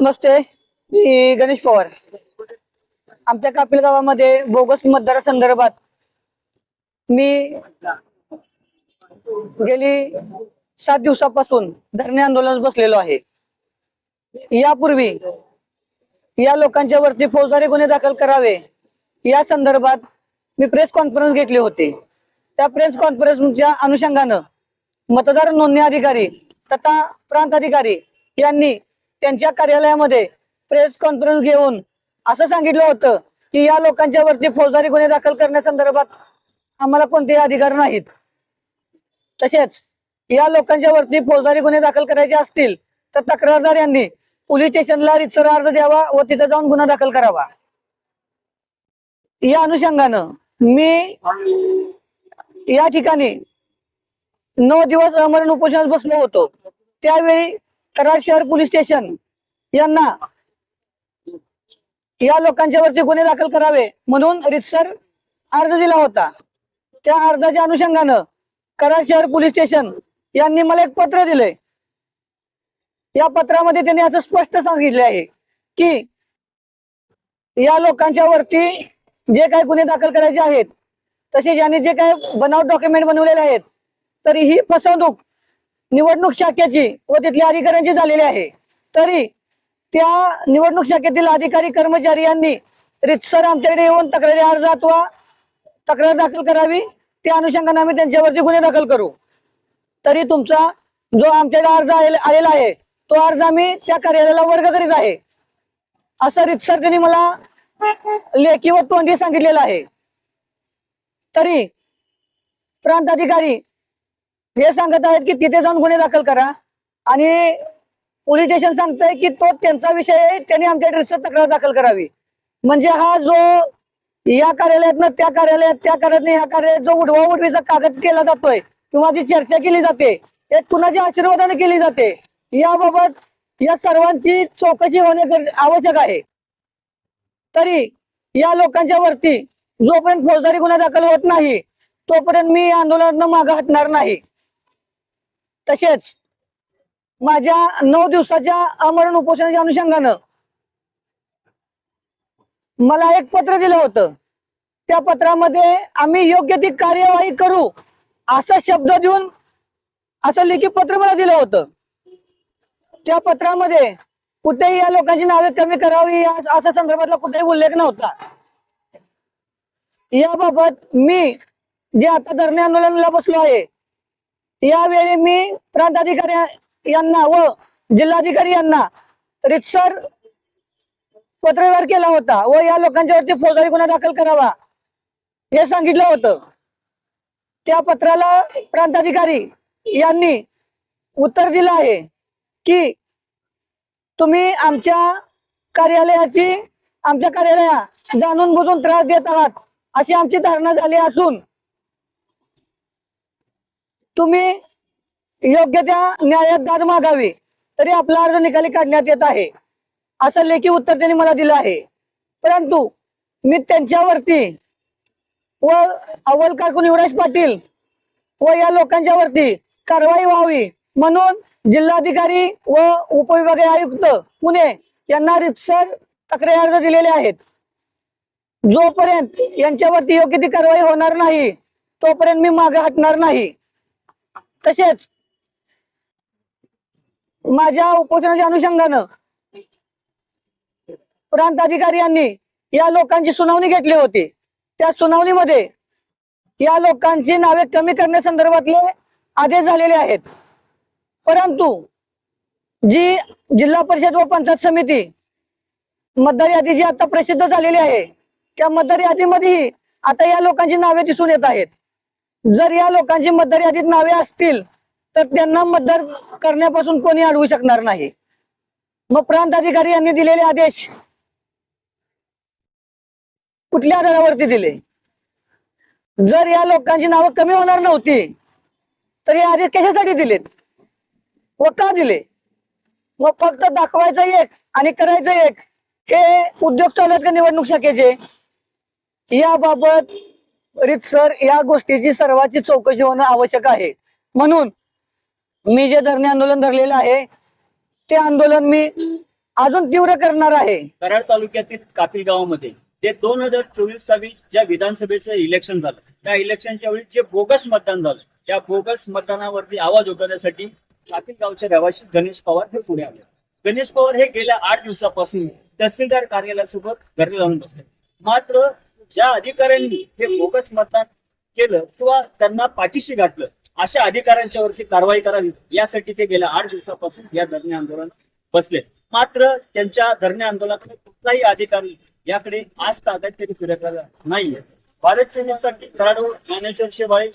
नमस्ते मी गणेश पवार. आमच्या कापिल गावामध्ये बोगस मतदारासंदर्भात मी गेली सात दिवसापासून धरणे आंदोलनात बसलेलो आहे. यापूर्वी या लोकांच्या वरती फौजदारी गुन्हे दाखल करावे या संदर्भात मी प्रेस कॉन्फरन्स घेतली होती. त्या प्रेस कॉन्फरन्सच्या अनुषंगानं मतदार नोंदणी अधिकारी तथा प्रांत अधिकारी यांनी त्यांच्या कार्यालयामध्ये प्रेस कॉन्फरन्स घेऊन असं सांगितलं होतं की या लोकांच्या वरती फौजदारी गुन्हे दाखल करण्यासंदर्भात आम्हाला कोणतेही अधिकार नाहीत. तसेच या लोकांच्या वरती फौजदारी गुन्हे दाखल करायचे असतील तर तक्रारदार यांनी पोलीस स्टेशनला रितसर अर्ज द्यावा व तिथे जाऊन गुन्हा दाखल करावा. या अनुषंगानं मी या ठिकाणी नऊ दिवस अमरण उपोषणात बसलो होतो. त्यावेळी कराड शहर पोलीस स्टेशन यांना या लोकांच्या वरती गुन्हे दाखल करावे म्हणून रितसर अर्ज दिला होता. त्या अर्जाच्या अनुषंगानं कराड शहर पोलीस स्टेशन यांनी मला एक पत्र दिले या पत्रामध्ये त्यांनी असं स्पष्ट सांगितले आहे की या लोकांच्या वरती जे काही गुन्हे दाखल करायचे आहेत तसेच यांनी जे काही बनावट डॉक्युमेंट बनवलेले आहेत तरी ही फसवणूक निवडणूक शाखेची व तिथल्या अधिकाऱ्यांची झालेली आहे. तरी त्या निवडणूक शाखेतील अधिकारी कर्मचारी यांनी रितसर आमच्याकडे येऊन तक्रारी अर्ज व तक्रार दाखल करावी. त्या अनुषंगाने आम्ही त्यांच्यावरती गुन्हे दाखल करू. तरी तुमचा जो आमच्याकडे अर्ज आलेला आहे तो अर्ज आम्ही त्या कार्यालयाला वर्ग करीत आहे. असं रितसर त्यांनी मला लेखी व तोंडी सांगितलेलं आहे. तरी प्रांत अधिकारी हे सांगत आहेत की तिथे जाऊन गुन्हे दाखल करा. आणि पोलीस स्टेशन सांगतंय की तो त्यांचा विषय आहे त्यांनी आमच्या ड्रेसवर तक्रार दाखल करावी. म्हणजे हा जो या कार्यालयातनं त्या कार्यालयात त्या कार्यालयात ह्या कार्यालयात जो उडवा उडवीचा कागद केला जातोय किंवा जी चर्चा केली जाते हे कुणाच्या आशीर्वादाने केली जाते याबाबत या सर्वांची चौकशी होणे आवश्यक आहे. तरी या लोकांच्या वरती जोपर्यंत फौजदारी गुन्हा दाखल होत नाही तोपर्यंत मी या आंदोलनात मागे हटणार नाही. तसेच माझ्या नऊ दिवसाच्या अमरण उपोषणाच्या अनुषंगानं मला एक पत्र दिलं होतं. त्या पत्रामध्ये आम्ही योग्य ती कार्यवाही करू असा शब्द देऊन असं लेखी पत्र मला दिलं होतं. त्या पत्रामध्ये कुठेही या लोकांची नावे कमी करावी या- असा संदर्भातला कुठेही उल्लेख नव्हता. याबाबत मी जे आता धरणे आंदोलनाला बसलो आहे यावेळी मी प्रांताधिकारी यांना व जिल्हाधिकारी यांना रितसर पत्रव्यवहार केला होता व या लोकांच्यावरती फौजदारी गुन्हा दाखल करावा हे सांगितलं होतं. त्या पत्राला प्रांताधिकारी यांनी उत्तर दिलं आहे की तुम्ही आमच्या कार्यालयाची आमच्या कार्यालया जाणून बुजून त्रास देत आहात अशी आमची धारणा झाली असून तुम्ही योग्य त्या न्यायात दाद मागावी तरी आपला अर्ज निकाली काढण्यात येत आहे. असं लेखी उत्तर त्यांनी मला दिलं आहे. परंतु मी त्यांच्यावरती व अव्वल कारकून युवराज पाटील व या लोकांच्यावरती कारवाई व्हावी म्हणून जिल्हाधिकारी व उपविभागीय आयुक्त पुणे यांना रितसर तक्रारी अर्ज दिलेले आहेत. जोपर्यंत यांच्यावरती योग्य ती कारवाई होणार नाही तोपर्यंत मी मागे हटणार नाही. तसेच माझ्या उपोषणाच्या अनुषंगानं प्रांत अधिकारी यांनी या लोकांची सुनावणी घेतली होती. त्या सुनावणीमध्ये या लोकांची नावे कमी करण्यासंदर्भातले आदेश झालेले आहेत. परंतु जी जिल्हा परिषद व पंचायत समिती मतदार यादी जी आता प्रसिद्ध झालेली आहे. त्या मतदार यादीमध्येही आता या लोकांची नावे दिसून येत आहेत. जर या लोकांची मतदार यादीत नावे असतील तर त्यांना मतदार करण्यापासून कोणी अडवू शकणार नाही. मग प्रांत अधिकारी यांनी दिलेले आदेश कुठल्या आधारावरती दिले? जर या लोकांची नावं कमी होणार नव्हती तर हे आदेश कशासाठी दिलेत? व का दिले? व फक्त दाखवायचं एक आणि करायचं एक. हे उद्योग चालत का निवडणूक शाखेचे. याबाबत रितसर या गोष्टीची सर्वांची चौकशी होणं आवश्यक आहे. म्हणून मी जे धरणे आंदोलन धरलेलं आहे ते आंदोलन मी अजून तीव्र करणार आहे. कराड तालुक्यातील कापिल गावामध्ये ते दोन हजार चोवीस साली ज्या विधानसभेचं इलेक्शन झालं त्या इलेक्शनच्या वेळी जे बोगस मतदान झालं त्या बोगस मतदानावरती आवाज उठवण्यासाठी कापिल गावचे रहिवासी गणेश पवार हे पुढे आले. गणेश पवार हे गेल्या आठ दिवसापासून तहसीलदार कार्यालयासोबत घरी जाऊन बसले. मात्र ज्या अधिकाऱ्यांनी हे बोगस मतदान केलं किंवा त्यांना पाठीशी घातलं अशा अधिकाऱ्यांच्या वरती कारवाई करावी. यासाठी ते गेल्या आठ दिवसापासून या धरणे आंदोलन बसले. मात्र त्यांच्या धरणे आंदोलनाकडे कुठलाही अधिकारी याकडे आज ताकद तरी फिरकला नाहीये. भारत सेनेसाठी कराड व ज्ञानेश्वर शेवाळे